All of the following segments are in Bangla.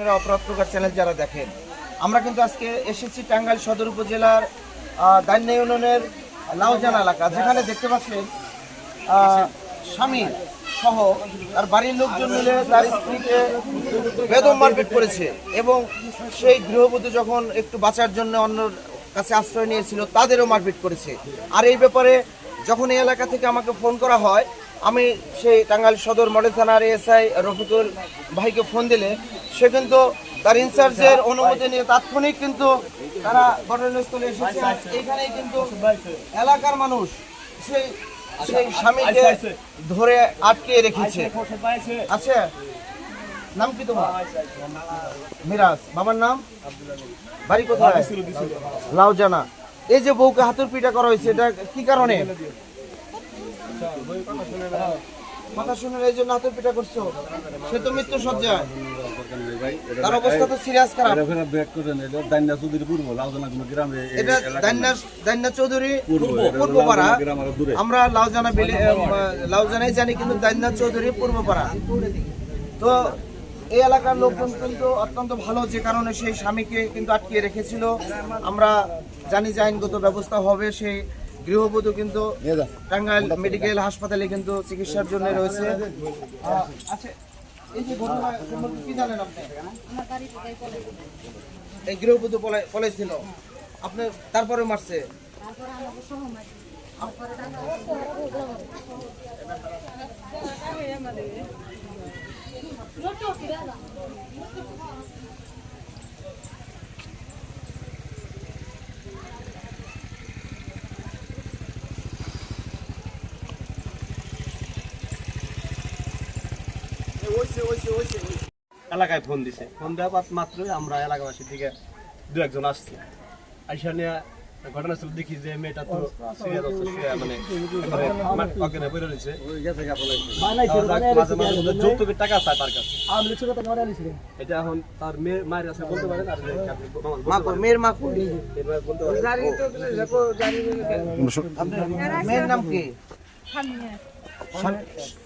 আপনারা অপরাধ প্রকার চ্যানেল যারা দেখেন। আমরা কিন্তু আজকে এসেছি টাঙ্গাইল সদর উপজেলার দান্যা ইউনিয়নের লাউজান এলাকা, যেখানে দেখতে পাচ্ছেন স্বামী সহ তার বাড়ির লোকজন মিলে তার স্ত্রীকে বেদম মারপিট করেছে এবং সেই গৃহবধূ যখন একটু বাঁচার জন্য অন্য কাছে আশ্রয় নিয়েছিল, তাদেরও মারপিট করেছে। আর এই ব্যাপারে যখন এই এলাকা থেকে আমাকে ফোন করা হয়, আমি সেই টাঙ্গাইল সদর মডেল থানার এসআই রফিকুল ভাইকে ফোন দিলে সে কিন্তু তার ইনচার্জের অনুমতি নিয়ে তাৎক্ষণিক কিন্তু তারা ঘটনাস্থলে এসেছে। এখানেই কিন্তু এলাকার মানুষ সেই সেই স্বামীকে ধরে আটকে রেখেছে। আছে নাম কি তোমার? মিরাজ। বাবার নাম? বাড়ি কোথায়? লাউজানা। এই যে বউকে হাতুর পিটা করা হয়েছে, এটা কি কারণে? কথা শুনে এই জন্য হাতুর পিটা করছ? সে তো মৃত্যু সজ্জায় তার অবস্থা তো সিরিয়াস খারাপ। এটা দান্না দান্না চৌধুরী পূর্বপাড়া আমরা লাউজানা বিলে লাউজানাই জানি কিন্তু দান্না চৌধুরী পূর্বপাড়া তো এই এলাকার লোকজন কিন্তু অত্যন্ত ভালো যে কারণে সেই স্বামীকে কিন্তু আটকিয়ে রেখেছিল। আমরা জানি যে আইনগত ব্যবস্থা হবে সেই গৃহবধূ কিন্তু টাঙ্গাইল মেডিকেল হাসপাতালে কিন্তু চিকিৎসার জন্য রয়েছে। এই যে ঘটনা সম্পর্কে কি জানেন আপনি এই গৃহবধূ পলাই- পলাইছিল আপনি তারপরে মারছে এলাকায় ফোন দিছে। ফোন দেওয়া মাত- মাত্রই আমরা এলাকাবাসী থেকে দু একজন আসছি। আইসা নিয়ে ঘটনাস্থল দেখি যে মেয়েটা তো সিরিয়াস অবস্থা মানে একেবারে মা- অজ্ঞান পড়ে রয়েছে। মাঝে মাঝে যৌতুকের টাকা চায় তার কাছে। এটা এখন তার মেয়ে মায়ের কাছে বলতে পারেন আর মেয়ের মা কই? বলতে পারেন। মেয়ের নাম কি? সামিয়া সামি-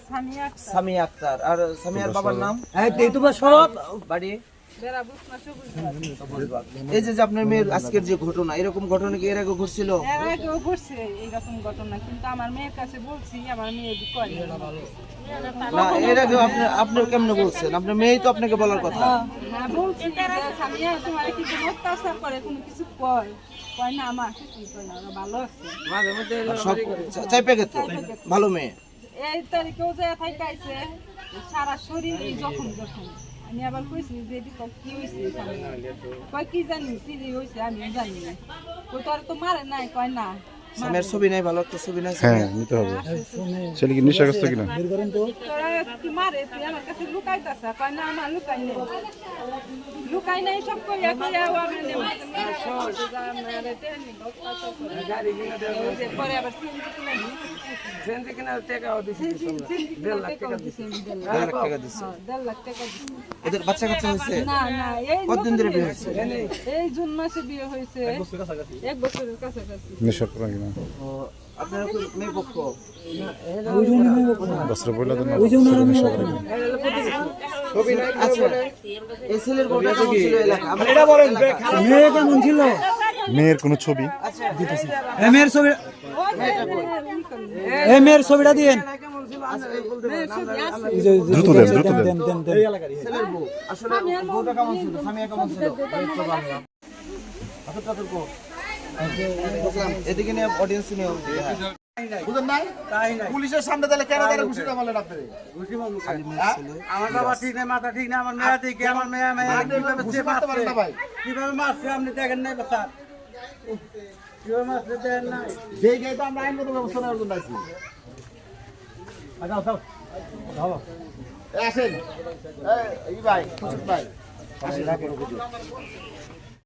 সামিয়া সামিয়া আক্তার। আর সামিয়ার বাবার নাম? বাড়ি? বেড়া বুঝনা এই যে যে আপনার মেয়ের আজকের যে ঘটনা এরকম ঘটনা কি এর আগে ঘটছিল? এর আগেও ঘটছে এইরকম ঘটনা কিন্তু আমার মেয়ের কাছে বলছি আমার মেয়ে করে। না এর আগে আপনি আপনি কেমনে বলছেন? আপনার মেয়েই তো আপনাকে বলার কথা। হ্যাঁ বলছি। তোমার কিছু অত্যাচার করে? কোনো কিছু কয়? কয় না আমার কিছুই কয় না ভালো আছে। আর সব চাইপে গেছে ভালো মেয়ে? এই তারিখেও যে থাইকাইছে সারা শরীর জখম জখম। আমি আবার কইছি যে তো কি হয়েছে কয়, কি জানি যে হয়েছে আমি জানি কই তোর তো মারে নাই, কয় না। ছবি নাই ভালো একটা ছবি নাই হ্যাঁ নিতে হবে। ছেলে কি নেশাগ্রস্ত কিনা? ওদের বাচ্চা কাচ্চা হয়েছে? না না এই কতদিন ধরে বিয়ে হয়েছে? এই জুন মাসে বিয়ে হয়েছে। এক বছরের কাছাকাছি। নেশা করা কিনা? বস্ত্র। মেয়ে কেমন ছিল মেয়ের কোনো ছবি এ মেয়ের ছবি মেয়ের ছবিটা দিয়েন এই যে- যে- দ্রুত দেন, দ্রুত এদিকে নিয়ে অডিয়েন্স নিয়ে বুঝেন নাই? পুলিশের সামনে তাহলে কেন তারা ঘুষি মারলেন আপনি? আমার বাবা ঠিক নাই মাথা ঠিক নাই আমার মেয়ে ঠিক আমার মেয়ে মেয়ে। কীভাবে মারছে? আপনি দেখেন নাই বাচ্চা? কীভাবে মারছে দেখেন নাই? যেই গাইতে আমরা আইনগত ব্যবস্থা নেওয়ার জন্য আছি আসেন। এই, এই ভাই ভাই। আসেন।